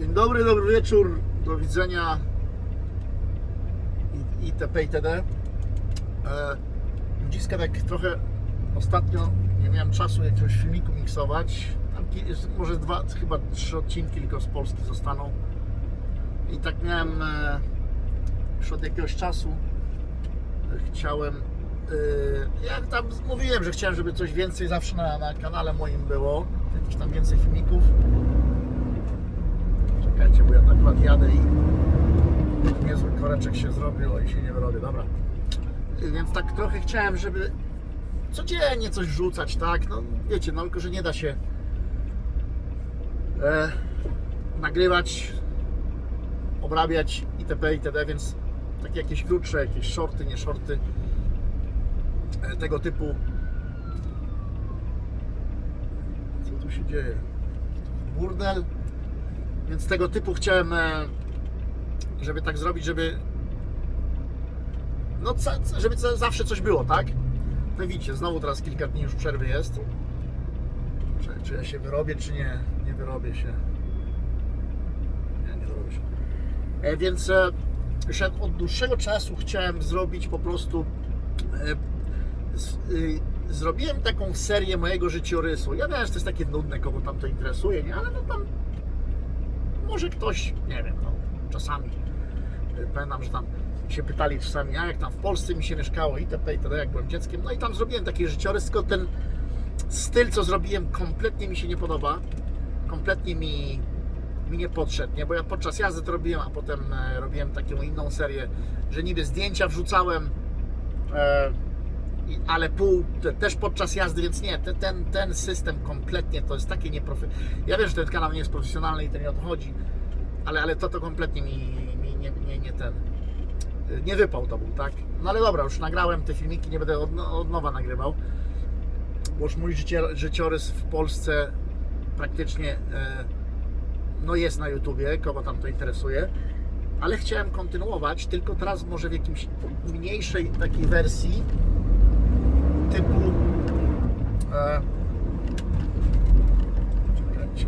Dzień dobry, dobry wieczór, do widzenia I- itp. itd. E, Ludziska tak trochę ostatnio nie miałem czasu jakiegoś filmiku miksować. Jest może dwa, chyba trzy odcinki tylko z Polski zostaną. I tak miałem e, już od jakiegoś czasu e, chciałem e, jak tam mówiłem, że chciałem, żeby coś więcej zawsze na, na kanale moim było. Jakieś tam więcej filmików. Czekajcie, bo ja tak akurat jadę i niezły koreczek się zrobił, a i się nie wyrobię, dobra. Więc tak trochę chciałem, żeby codziennie coś wrzucać, tak? No wiecie, no tylko, że nie da się e, nagrywać, obrabiać itp. itd., więc takie jakieś krótsze, jakieś shorty, nie shorty e, tego typu. Co tu się dzieje? Burdel. Więc tego typu chciałem, e, żeby tak zrobić, żeby no żeby za- zawsze coś było, tak? No widzicie, znowu teraz kilka dni już przerwy jest. Czy, czy ja się wyrobię, czy nie? Nie wyrobię się. Nie, nie wyrobię się. E, więc e, już od dłuższego czasu chciałem zrobić po prostu e, z, y, zrobiłem taką serię mojego życiorysu. Ja wiem, że to jest takie nudne, kogo tam to interesuje, nie? Ale no tam może ktoś, nie wiem, no, czasami y, pamiętam, że tam się pytali czasami, a jak tam w Polsce mi się mieszkało itp. itd. jak byłem dzieckiem, no i tam zrobiłem taki życiorys, tylko ten styl, co zrobiłem, kompletnie mi się nie podoba, kompletnie mi, mi nie podszedł, nie? bo ja podczas jazdy to robiłem, a potem e, robiłem taką inną serię, że niby zdjęcia wrzucałem, e, ale pół te, też podczas jazdy, więc nie, te, ten, ten system kompletnie to jest takie nieprofesjonalne. Ja wiem, że ten kanał nie jest profesjonalny i to nie o to chodzi, ale, ale to to kompletnie mi, mi nie, nie, nie ten nie wypał to był, tak? No ale dobra, już nagrałem te filmiki, nie będę od, od nowa nagrywał, bo już mój życie, życiorys w Polsce praktycznie e, no jest na YouTubie, kogo tam to interesuje, ale chciałem kontynuować, tylko teraz może w jakimś mniejszej takiej wersji typu e, czekajcie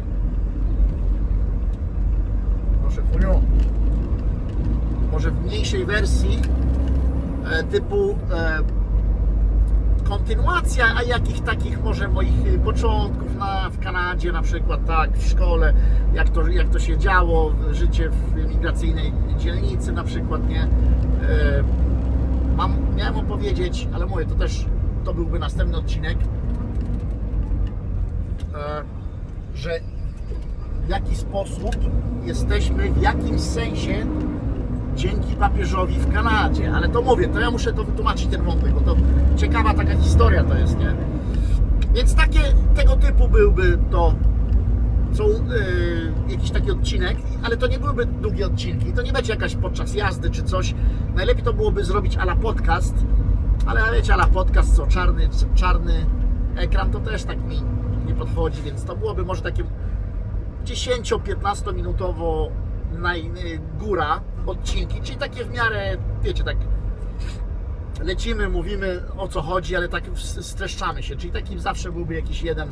proszę Funiu może w mniejszej wersji e, typu e, kontynuacja, a jakich takich może moich początków na, w Kanadzie na przykład, tak, w szkole, jak to, jak to się działo, życie w migracyjnej dzielnicy na przykład, nie? E, mam, miałem opowiedzieć, ale mówię, to też, to byłby następny odcinek, e, że w jaki sposób jesteśmy w jakimś sensie dzięki papieżowi w Kanadzie. Ale to mówię, to ja muszę to wytłumaczyć ten wątek, bo to ciekawa taka historia to jest, nie? Więc takie, tego typu byłby to są yy, jakiś taki odcinek, ale to nie byłyby długie odcinki, to nie będzie jakaś podczas jazdy czy coś. Najlepiej to byłoby zrobić ala podcast, ale wiecie, ala podcast, co czarny, czarny ekran, to też tak mi nie podchodzi, więc to byłoby może takie 10-15 minutowo y, góra odcinki, czyli takie w miarę, wiecie, tak lecimy, mówimy o co chodzi, ale tak streszczamy się, czyli taki zawsze byłby jakiś jeden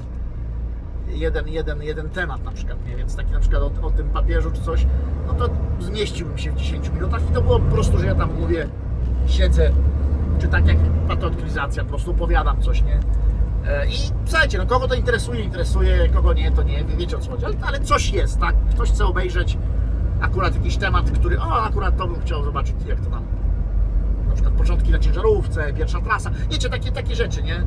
jeden, jeden, jeden temat na przykład, nie? więc taki na przykład o, o tym papieżu czy coś, no to zmieściłbym się w 10 minutach i to było po prostu, że ja tam mówię, siedzę, czy tak jak patotklizacja, po prostu opowiadam coś, nie? E, I słuchajcie, no kogo to interesuje, interesuje, kogo nie, to nie, wiecie o co chodzi, ale, ale coś jest, tak? Ktoś chce obejrzeć akurat jakiś temat, który, o, akurat to bym chciał zobaczyć, jak to tam, na przykład początki na ciężarówce, pierwsza trasa, wiecie, takie, takie rzeczy, nie?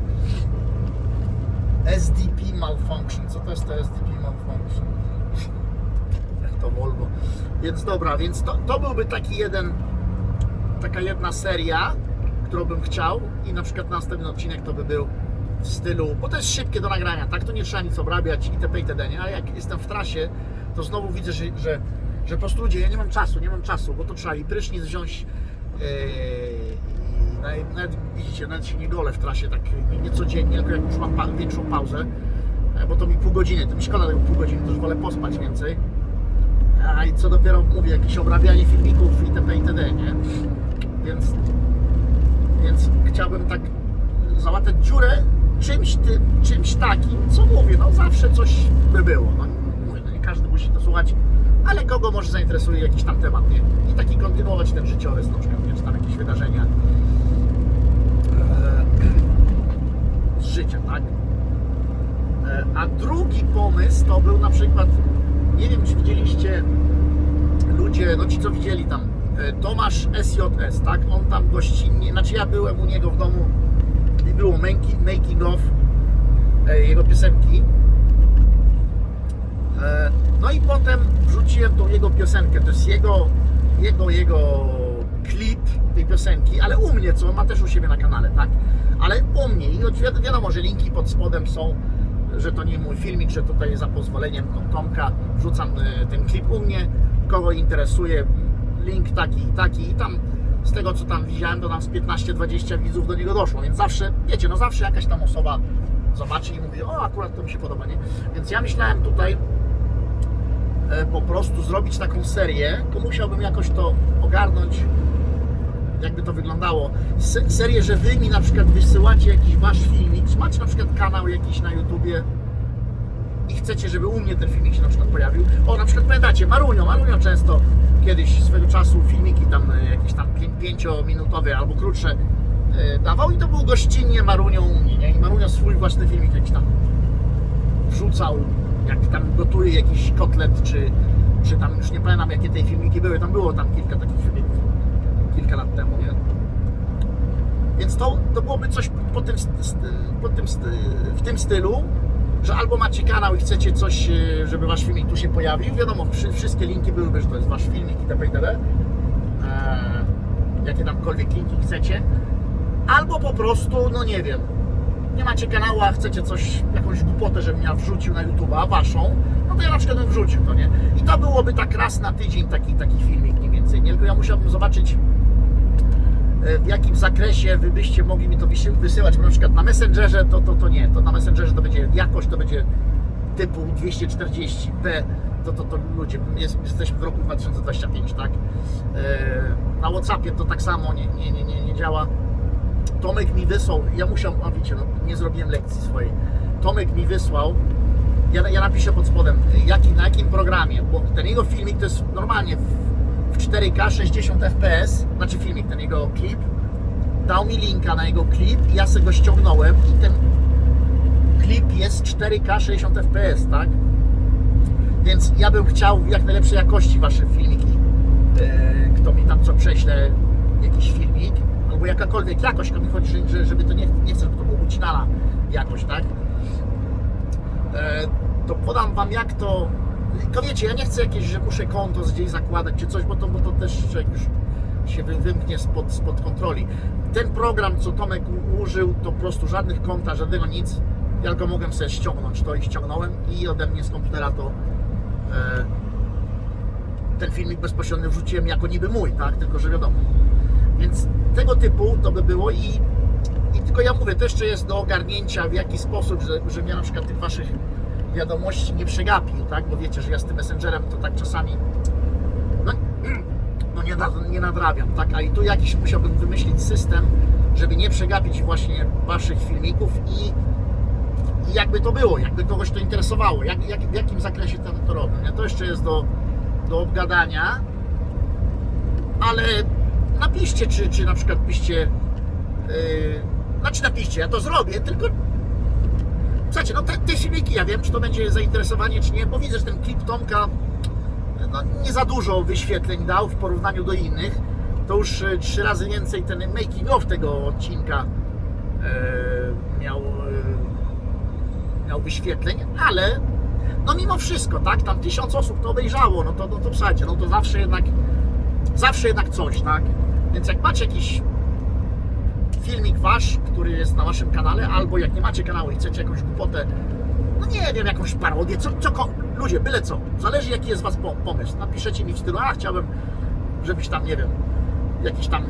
SDP malfunction, co to jest to SDP malfunction? Jak to Volvo. Więc dobra, więc to, to byłby taki jeden, taka jedna seria, którą bym chciał i na przykład następny odcinek to by był w stylu, bo to jest szybkie do nagrania, tak? To nie trzeba nic obrabiać itp. itd. Nie? A jak jestem w trasie, to znowu widzę, że, że, że po prostu ludzie, ja nie mam czasu, nie mam czasu, bo to trzeba i prysznic wziąć yy, nawet, nawet widzicie, nawet się nie golę w trasie tak nie, tylko jak już mam pa, większą pauzę, e, bo to mi pół godziny, to mi szkoda tego pół godziny, to już wolę pospać więcej. A i co dopiero mówię, jakieś obrabianie filmików itp. itd. Nie? Więc więc chciałbym tak załatać dziurę czymś, tym, czymś takim, co mówię, no zawsze coś by było. No, mówię, no nie każdy musi to słuchać ale kogo może zainteresuje jakiś tam temat, nie? I taki kontynuować ten życiorys, na przykład, nie? czy tam jakieś wydarzenia e, z życia, tak? E, A drugi pomysł to był na przykład, nie wiem czy widzieliście ludzie, no ci co widzieli tam, Tomasz SJS, tak? On tam gościnnie, znaczy ja byłem u niego w domu i było making, of e, jego piosenki. E, No i potem wrzuciłem tą jego piosenkę, to jest jego, jego, jego klip tej piosenki, ale u mnie, co ma też u siebie na kanale, tak? Ale u mnie i wi- wiadomo, że linki pod spodem są, że to nie mój filmik, że tutaj za pozwoleniem Tom- Tomka wrzucam e, ten klip u mnie, kogo interesuje, link taki i taki i tam z tego co tam widziałem, to tam z 15-20 widzów do niego doszło, więc zawsze, wiecie, no zawsze jakaś tam osoba zobaczy i mówi, o akurat to mi się podoba, nie? Więc ja myślałem tutaj e, po prostu zrobić taką serię, to musiałbym jakoś to ogarnąć, jakby to wyglądało. Se, serię, że wy mi na przykład wysyłacie jakiś wasz filmik, macie na przykład kanał jakiś na YouTubie i chcecie, żeby u mnie ten filmik się na przykład pojawił. O, na przykład pamiętacie, Marunio, Marunio często kiedyś swego czasu filmiki tam e, jakieś tam pię- pięciominutowe albo krótsze e, dawał i to był gościnnie Marunio u mnie, nie? I Marunio swój własny filmik jakiś tam wrzucał, jak tam gotuje jakiś kotlet, czy, czy tam już nie pamiętam jakie te filmiki były, tam było tam kilka takich filmików, kilka lat temu, nie? Więc to, to byłoby coś po tym, po tym, w tym stylu, że albo macie kanał i chcecie coś, e, żeby wasz filmik tu się pojawił, wiadomo, wszy- wszystkie linki byłyby, że to jest wasz filmik itp. itd. Eee, jakie tamkolwiek linki chcecie, albo po prostu, no nie wiem, nie macie kanału, a chcecie coś, jakąś głupotę, żebym ja wrzucił na YouTube'a, waszą, no to ja na przykład bym wrzucił to, nie? I to byłoby tak raz na tydzień taki, taki filmik mniej więcej, nie? Tylko ja musiałbym zobaczyć e, w jakim zakresie wy byście mogli mi to wysy- wysyłać, bo na przykład na Messengerze to, to, to nie, to na Messengerze to będzie jakość, to będzie typu 240p, to, to, to ludzie, jest, jesteśmy w roku 2025, tak? E, Na Whatsappie to tak samo nie, nie, nie, nie, nie działa. Tomek mi wysłał, ja musiał, a wiecie, no, nie zrobiłem lekcji swojej. Tomek mi wysłał, ja, ja napiszę pod spodem, jaki, na jakim programie, bo ten jego filmik to jest normalnie w, w 4K 60 fps, znaczy filmik, ten jego klip, dał mi linka na jego klip i ja sobie go ściągnąłem i ten klip jest 4K 60 fps, tak? Więc ja bym chciał jak najlepszej jakości wasze filmiki. E, Kto mi tam co prześle jakiś filmik, albo jakakolwiek jakość, to mi chodzi, że- że, żeby to nie, nie chcę, żeby to było ucinana jakość, tak? E, To podam wam jak to. To wiecie, ja nie chcę jakieś, że muszę konto gdzieś zakładać czy coś, bo to, bo to też już się wy- wymknie spod, spod kontroli. Ten program, co Tomek użył, to po prostu żadnych konta, żadnego nic. Ja tylko mogłem sobie ściągnąć to i ściągnąłem i ode mnie z komputera to e, ten filmik bezpośrednio wrzuciłem jako niby mój, tak? Tylko, że wiadomo. Więc tego typu to by było i, i tylko ja mówię, to jeszcze jest do ogarnięcia w jaki sposób, że, żebym ja na przykład tych waszych wiadomości nie przegapił, tak? Bo wiecie, że ja z tym Messengerem to tak czasami no, no nie, nie nadrabiam, tak? A i tu jakiś musiałbym wymyślić system, żeby nie przegapić właśnie waszych filmików i, i jakby to było, jakby kogoś to interesowało, jak, jak, w jakim zakresie tam to robią. Nie? To jeszcze jest do, do obgadania, ale napiszcie, czy, czy na przykład byście, yy, znaczy napiszcie, ja to zrobię, tylko Słuchajcie, no te, te filmiki, ja wiem, czy to będzie zainteresowanie, czy nie, bo widzę, że ten klip Tomka no, nie za dużo wyświetleń dał w porównaniu do innych. To już e, trzy razy więcej ten making of tego odcinka e, miał, e, miał wyświetleń, ale no mimo wszystko, tak, tam tysiąc osób to obejrzało, no to, no to słuchajcie, no to zawsze jednak, zawsze jednak coś, tak. Więc jak macie jakiś filmik wasz, który jest na waszym kanale, albo jak nie macie kanału i chcecie jakąś głupotę, no nie wiem, jakąś parodię, co, co ludzie, byle co, zależy jaki jest was po- pomysł, napiszecie mi w stylu, a chciałbym, żebyś tam, nie wiem, jakiś tam,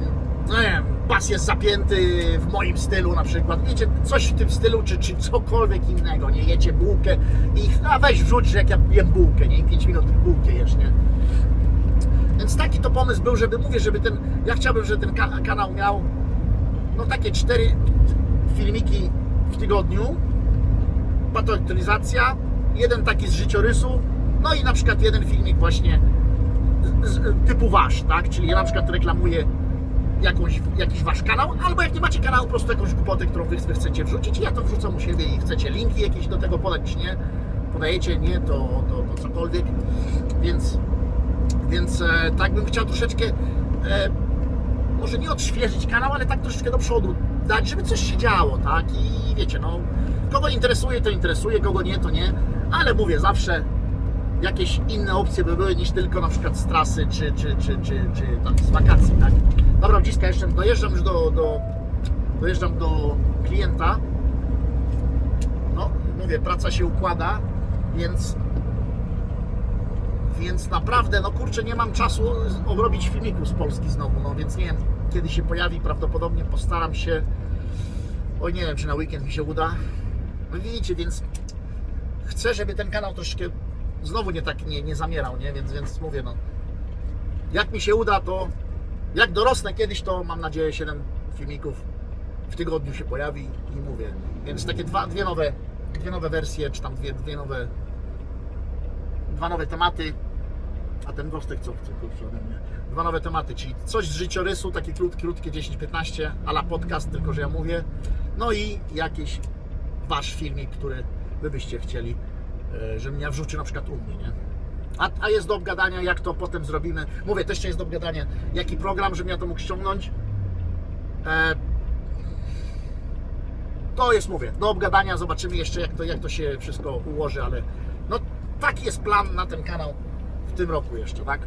no nie wiem, pas jest zapięty w moim stylu na przykład, wiecie, coś w tym stylu, czy, czy cokolwiek innego, nie, jecie bułkę i, a weź wrzuć, że jak ja jem bułkę, nie, i 5 minut bułkę jesz, nie. Więc taki to pomysł był, żeby, mówię, żeby ten, ja chciałbym, żeby ten ka- kanał miał no takie cztery filmiki w tygodniu, patoaktualizacja, jeden taki z życiorysu, No i na przykład jeden filmik właśnie typu wasz, tak? Czyli ja na przykład reklamuję jakąś, jakiś wasz kanał, albo jak nie macie kanału, po prostu jakąś głupotę, którą wy chcecie wrzucić ja to wrzucam u siebie i chcecie linki jakieś do tego podać, nie, podajecie, nie, to, to, to cokolwiek, więc, więc e, tak bym chciał troszeczkę e, może nie odświeżyć kanał, ale tak troszeczkę do przodu dać, żeby coś się działo, tak? I wiecie, no, kogo interesuje, to interesuje, kogo nie, to nie, ale mówię, zawsze jakieś inne opcje by były niż tylko na przykład z trasy, czy, czy, czy, czy, czy z wakacji, tak? Dobra, dziska jeszcze dojeżdżam już do, do, dojeżdżam do klienta. No, mówię, praca się układa, więc więc naprawdę, no kurczę, nie mam czasu obrobić filmiku z Polski znowu, no więc nie wiem, kiedy się pojawi, prawdopodobnie postaram się, oj nie wiem, czy na weekend mi się uda, no widzicie, więc chcę, żeby ten kanał troszeczkę znowu nie tak nie, nie zamierał, nie, więc, więc mówię, no, jak mi się uda, to jak dorosnę kiedyś, to mam nadzieję 7 filmików w tygodniu się pojawi i mówię, więc takie dwa, dwie nowe, dwie nowe wersje, czy tam dwie, dwie nowe dwa nowe tematy, a ten gostek co chce kurczę ode mnie? Dwa nowe tematy, czyli coś z życiorysu, takie krótkie, krótkie 10-15, ala podcast, tylko że ja mówię. No i jakiś wasz filmik, który wy byście chcieli, e, żebym ja wrzucił na przykład u mnie, nie? A, a jest do obgadania, jak to potem zrobimy. Mówię, też jest do obgadania, jaki program, żebym ja to mógł ściągnąć. E, to jest, mówię, do obgadania, zobaczymy jeszcze jak to, jak to się wszystko ułoży, ale no taki jest plan na ten kanał w tym roku jeszcze, tak?